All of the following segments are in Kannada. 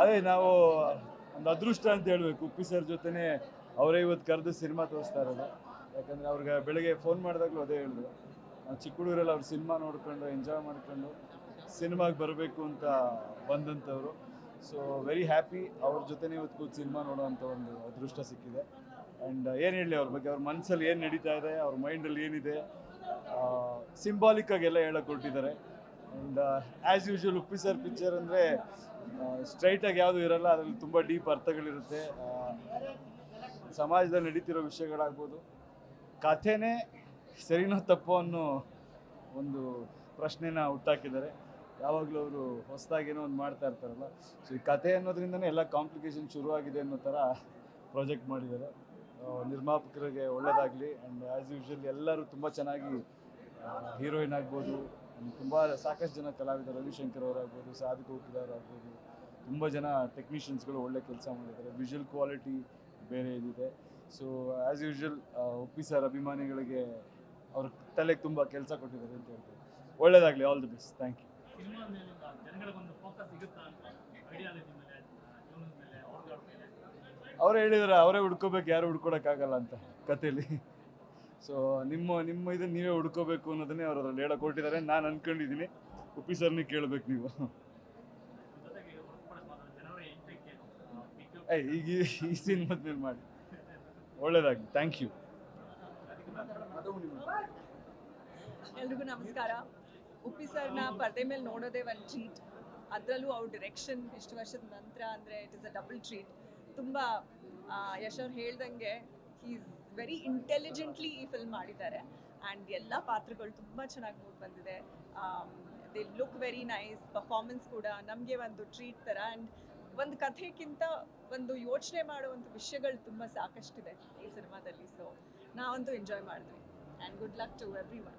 ಅದೇ ನಾವು ಒಂದು ಅದೃಷ್ಟ ಅಂತ ಹೇಳಬೇಕು. ಉಪ್ಪಿ ಸರ್ ಜೊತೆನೆ ಅವರೇ ಇವತ್ತು ಕರೆದು ಸಿನಿಮಾ ತೋರಿಸ್ತಾ ಇರೋದು. ಯಾಕಂದ್ರೆ ಅವ್ರಿಗೆ ಬೆಳಗ್ಗೆ ಫೋನ್ ಮಾಡಿದಾಗಲೂ ಅದೇ ಹೇಳಿದ್ರು. ನಾವು ಚಿಕ್ಕ ಹುಡುಗರಲ್ಲಿ ಅವ್ರು ಸಿನಿಮಾ ನೋಡ್ಕೊಂಡು ಎಂಜಾಯ್ ಮಾಡ್ಕೊಂಡು ಸಿನಿಮಾಗೆ ಬರಬೇಕು ಅಂತ ಬಂದಂಥವ್ರು. ಸೊ ವೆರಿ ಹ್ಯಾಪಿ ಅವ್ರ ಜೊತೆನೇ ಇವತ್ತು ಕೂತು ಸಿನಿಮಾ ನೋಡೋವಂಥ ಒಂದು ಅದೃಷ್ಟ ಸಿಕ್ಕಿದೆ. ಆ್ಯಂಡ್ ಏನು ಹೇಳಿ ಅವ್ರ ಬಗ್ಗೆ? ಅವ್ರ ಮನಸ್ಸಲ್ಲಿ ಏನು ನಡೀತಾ ಇದೆ? ಅವ್ರ ಮೈಂಡಲ್ಲಿ ಏನಿದೆ? ಸಿಂಬಾಲಿಕ್ ಹೇಳಕ್ಕೆ ಹೇಳಕ್ ಹೊರಟಿದ್ದಾರೆ. And as usual Uppi sir picture ಅಂದರೆ ಸ್ಟ್ರೈಟಾಗಿ ಯಾವುದು ಇರಲ್ಲ ಅದರಲ್ಲಿ ತುಂಬ ಡೀಪ್ ಅರ್ಥಗಳಿರುತ್ತೆ. ಆ, ಸಮಾಜದಲ್ಲಿ ನಡೀತಿರೋ ವಿಷಯಗಳಾಗ್ಬೋದು. ಕಥೆನೇ ಸರಿನೋ ತಪ್ಪೋ ಅನ್ನೋ ಒಂದು ಪ್ರಶ್ನೆನ ಹುಟ್ಟಾಕಿದ್ದಾರೆ. ಯಾವಾಗಲೂ ಅವರು ಹೊಸದಾಗೇನೋ ಒಂದು ಮಾಡ್ತಾ ಇರ್ತಾರಲ್ಲ. ಸೊ ಈ ಕಥೆ ಅನ್ನೋದ್ರಿಂದನೇ ಎಲ್ಲ ಕಾಂಪ್ಲಿಕೇಶನ್ ಶುರುವಾಗಿದೆ ಅನ್ನೋ ಥರ ಪ್ರಾಜೆಕ್ಟ್ ಮಾಡಿದ್ದಾರೆ. ನಿರ್ಮಾಪಕರಿಗೆ ಒಳ್ಳೆಯದಾಗಲಿ ಆ್ಯಂಡ್ ಆ್ಯಸ್ ಯೂಶ್ವಲ್ ಎಲ್ಲರೂ ತುಂಬ ಚೆನ್ನಾಗಿ ಹೀರೋಯಿನ್ ಆಗ್ಬೋದು. ತುಂಬ ಸಾಕಷ್ಟು ಜನ ಕಲಾವಿದರು ರವಿಶಂಕರ್ ಅವರಾಗ್ಬೋದು ಸಾಧಕ ಆಗ್ಬೋದು ತುಂಬ ಜನ ಟೆಕ್ನಿಷಿಯನ್ಸ್ಗಳು ಒಳ್ಳೆ ಕೆಲಸ ಮಾಡಿದ್ದಾರೆ. ವಿಜುವಲ್ ಕ್ವಾಲಿಟಿ ಬೇರೆ ಇದಿದೆ. So as usual Uppi sir ಅಭಿಮಾನಿಗಳಿಗೆ ಅವ್ರ ತಲೆಗೆ ತುಂಬ ಕೆಲಸ ಕೊಟ್ಟಿದ್ದಾರೆ ಅಂತ ಹೇಳ್ತಾರೆ ಒಳ್ಳೇದಾಗಲಿ all the best thank you ಅವರೇ ಹೇಳಿದಾರೆ ಅವರೇ ಹುಡ್ಕೋಬೇಕು ಯಾರು ಹುಡ್ಕೊಡೋಕ್ಕಾಗಲ್ಲ ಅಂತ ಕಥೆಯಲ್ಲಿ ಸೊ ನಿಮ್ಮ ನಿಮ್ಮ ಇದನ್ನ ನೀವೇ ಹುಡ್ಕೋಬೇಕು ಅನ್ನೋದನ್ನೇ ಅವರು ಅದ್ರಲ್ಲಿ ಹೇಳಕ್ ಹೊರಟಿದ್ದಾರೆ. ನಾನು ಅನ್ಕೊಂಡಿದ್ದೀನಿ. ಉಪ್ಪಿ ಸರ್ನೇ ಕೇಳಬೇಕು ನೀವು. ಏಯ್ ಈಗ ಈ- ಸಿನಿಮಾದ ಮೇಲೆ ಮಾಡಿ. ಒಳ್ಳೇದಾಗಲಿ. ಥ್ಯಾಂಕ್ ಯು ಎಲ್ರಿಗೂ ನಮಸ್ಕಾರ. ಉಪ್ಪಿ ಸರ್ನ ಪರದೆ ಮೇಲೆ ನೋಡೋದೇ ಒಂದು ಟ್ರೀಟ್ ಅದರಲ್ಲೂ ಅವ್ರ ಡಿರೆಕ್ಷನ್ ಇಷ್ಟು ವರ್ಷದ ನಂತರ ಅಂದರೆ it is a double treat ತುಂಬ ಯಶ್ ಅವ್ರು ಹೇಳ್ದಂಗೆ ಈಸ್ ವೆರಿ ಇಂಟೆಲಿಜೆಂಟ್ಲಿ ಈ ಫಿಲ್ಮ್ ಮಾಡಿದ್ದಾರೆ. ಆ್ಯಂಡ್ ಎಲ್ಲ ಪಾತ್ರಗಳು ತುಂಬ ಚೆನ್ನಾಗಿ ಮೂಡ್ ಬಂದಿದೆ. They look very nice performance ಕೂಡ ನಮಗೆ ಒಂದು ಟ್ರೀಟ್ ಥರ ಆ್ಯಂಡ್ ಒಂದು ಕಥೆಗಿಂತ ಒಂದು ಯೋಚನೆ ಮಾಡುವಂಥ ವಿಷಯಗಳು ತುಂಬ ಸಾಕಷ್ಟಿದೆ ಈ ಸಿನಿಮಾದಲ್ಲಿ. ಸೊ ನಾವಂತೂ ಎಂಜಾಯ್ ಮಾಡಿದ್ವಿ. And good luck to everyone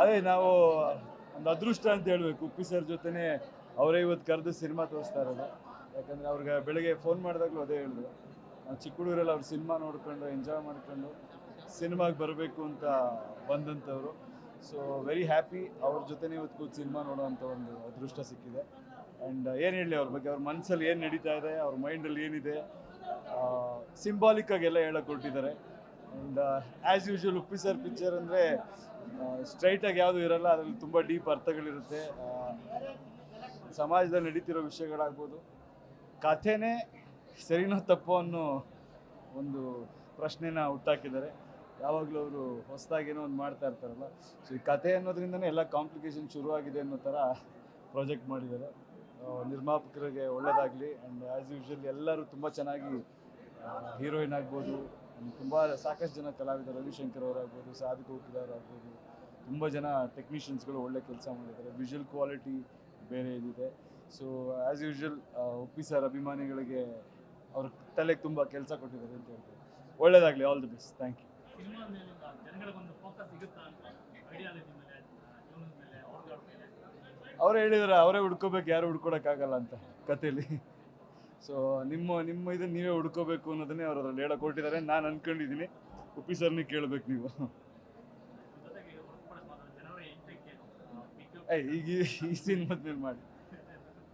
ಅದೇ ನಾವು ಒಂದು ಅದೃಷ್ಟ ಅಂತ ಹೇಳ್ಬೇಕು. ಉಪ್ಪಿ ಸರ್ ಜೊತೆನೆ ಅವರೇ ಇವತ್ತು ಕರೆದು ಸಿನಿಮಾ ತೋರಿಸ್ತಾ ಇರೋದು. ಯಾಕಂದ್ರೆ ಅವ್ರಿಗೆ ಬೆಳಗ್ಗೆ ಫೋನ್ ಮಾಡಿದಾಗಲೂ ಅದೇ ಹೇಳಿದ್ರು ಚಿಕ್ಕ ಹುಡುಗರೆಲ್ಲ ಅವ್ರು ಸಿನಿಮಾ ನೋಡ್ಕೊಂಡು ಎಂಜಾಯ್ ಮಾಡ್ಕೊಂಡು ಸಿನಿಮಾಗೆ ಬರಬೇಕು ಅಂತ ಬಂದಂಥವ್ರು. ಸೊ ವೆರಿ ಹ್ಯಾಪಿ ಅವ್ರ ಜೊತೆನೇ ಇವತ್ತು ಕೂತು ಸಿನಿಮಾ ನೋಡೋವಂಥ ಒಂದು ಅದೃಷ್ಟ ಸಿಕ್ಕಿದೆ. ಆ್ಯಂಡ್ ಏನು ಹೇಳಿ ಅವ್ರ ಬಗ್ಗೆ? ಅವ್ರ ಮನಸ್ಸಲ್ಲಿ ಏನು ನಡೀತಾ ಇದೆ? ಅವ್ರ ಮೈಂಡಲ್ಲಿ ಏನಿದೆ? ಸಿಂಬಾಲಿಕ್ ಆಗೆಲ್ಲ ಕೊಟ್ಟಿದ್ದಾರೆ and as usual Uppi sir picture ಅಂದರೆ ಸ್ಟ್ರೈಟಾಗಿ ಯಾವುದು ಇರಲ್ಲ, ಅದರಲ್ಲಿ ತುಂಬ ಡೀಪ್ ಅರ್ಥಗಳಿರುತ್ತೆ. ಸಮಾಜದಲ್ಲಿ ನಡೀತಿರೋ ವಿಷಯಗಳಾಗ್ಬೋದು. ಕಥೆನೇ ಸರಿನೋ ತಪ್ಪೋ ಅನ್ನೋ ಒಂದು ಪ್ರಶ್ನೆನ ಹುಟ್ಟಾಕಿದ್ದಾರೆ. ಯಾವಾಗಲೂ ಅವರು ಹೊಸದಾಗಿ ಏನೋ ಒಂದು ಮಾಡ್ತಾ ಇರ್ತಾರಲ್ಲ. ಸೊ ಈ ಕತೆ ಅನ್ನೋದ್ರಿಂದನೇ ಎಲ್ಲ ಕಾಂಪ್ಲಿಕೇಶನ್ ಶುರುವಾಗಿದೆ ಅನ್ನೋ ಥರ ಪ್ರಾಜೆಕ್ಟ್ ಮಾಡಿದ್ದಾರೆ. ನಿರ್ಮಾಪಕರಿಗೆ ಒಳ್ಳೆಯದಾಗಲಿ ಆ್ಯಂಡ್ ಆ್ಯಸ್ ಯೂಶ್ವಲ್ ಎಲ್ಲರೂ ತುಂಬ ಚೆನ್ನಾಗಿ ಹೀರೋಯಿನ್ ಆಗ್ಬೋದು ತುಂಬ ಸಾಕಷ್ಟು ಜನ ಕಲಾವಿದರು, ರವಿಶಂಕರ್ ಅವರಾಗ್ಬೋದು ಸಾಧಕ ಆಗ್ಬೋದು ತುಂಬ ಜನ ಟೆಕ್ನಿಷಿಯನ್ಸ್ಗಳು ಒಳ್ಳೆ ಕೆಲಸ ಮಾಡಿದ್ದಾರೆ. ವಿಜುವಲ್ ಕ್ವಾಲಿಟಿ ಬೇರೆ ಇದಿದೆ. So as usual Uppi sir ಅಭಿಮಾನಿಗಳಿಗೆ ಅವ್ರ ತಲೆಗೆ ತುಂಬ ಕೆಲಸ ಕೊಟ್ಟಿದ್ದಾರೆ ಅಂತ ಹೇಳ್ತಾರೆ ಒಳ್ಳೇದಾಗಲಿ all the best thank you ಅವರೇ ಹೇಳಿದಾರೆ, ಅವರೇ ಹುಡ್ಕೋಬೇಕು, ಯಾರು ಹುಡ್ಕೊಡೋಕ್ಕಾಗಲ್ಲ ಅಂತ ಕಥೆಯಲ್ಲಿ ಸೊ ನಿಮ್ಮ ನಿಮ್ಮ ಇದನ್ನು ನೀವೇ ಹುಡ್ಕೋಬೇಕು ಅನ್ನೋದನ್ನೇ ಅವರು ಅದ್ರಲ್ಲಿ ಕೊಟ್ಟಿದ್ದಾರೆ ನಾನು ಅನ್ಕೊಂಡಿದ್ದೀನಿ ಉಪ್ಪಿ ಸರ್ನೇ ಕೇಳಬೇಕು ನೀವು. ಏಯ್, ಈಗ ಈ- ಸಿನಿಮಾದ ಮಾಡಿ.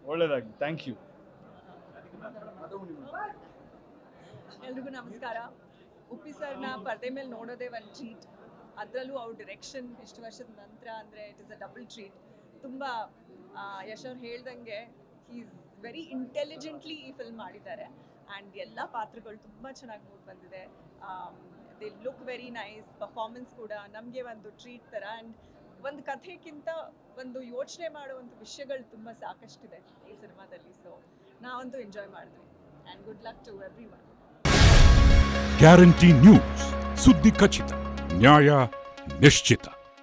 ಒಳ್ಳೇದಾಗಲಿ. ಥ್ಯಾಂಕ್ ಯು ಎಲ್ರಿಗೂ ನಮಸ್ಕಾರ. ಉಪ್ಪಿ ಸರ್ನ ಪರದೆ ಮೇಲೆ ನೋಡೋದೇ ಒಂದು ಟ್ರೀಟ್ ಅದರಲ್ಲೂ ಅವ್ರ ಡಿರೆಕ್ಷನ್ ಇಷ್ಟು ವರ್ಷದ ನಂತರ ಅಂದರೆ it is a double treat ತುಂಬ ಯಶ್ ಅವ್ರು ಹೇಳ್ದಂಗೆ ಈಸ್ ವೆರಿ ಇಂಟೆಲಿಜೆಂಟ್ಲಿ ಈ ಫಿಲ್ಮ್ ಮಾಡಿದ್ದಾರೆ. ಆ್ಯಂಡ್ ಎಲ್ಲ ಪಾತ್ರಗಳು ತುಂಬ ಚೆನ್ನಾಗಿ ಮೂಡ್ ಬಂದಿದೆ. They look very nice performance ಕೂಡ ನಮಗೆ ಒಂದು ಟ್ರೀಟ್ ಥರ ಆ್ಯಂಡ್ ಒಂದು ಕಥೆಗಿಂತ ಒಂದು ಯೋಚನೆ ಮಾಡುವಂಥ ವಿಷಯಗಳು ತುಂಬ ಸಾಕಷ್ಟಿದೆ ಈ ಸಿನಿಮಾದಲ್ಲಿ. ಸೊ ನಾವಂತೂ ಎಂಜಾಯ್ ಮಾಡಿದ್ವಿ. And good luck to everyone guarantee news ಸುದ್ದಿ ಖಚಿತ ನ್ಯಾಯ ನಿಶ್ಚಿತ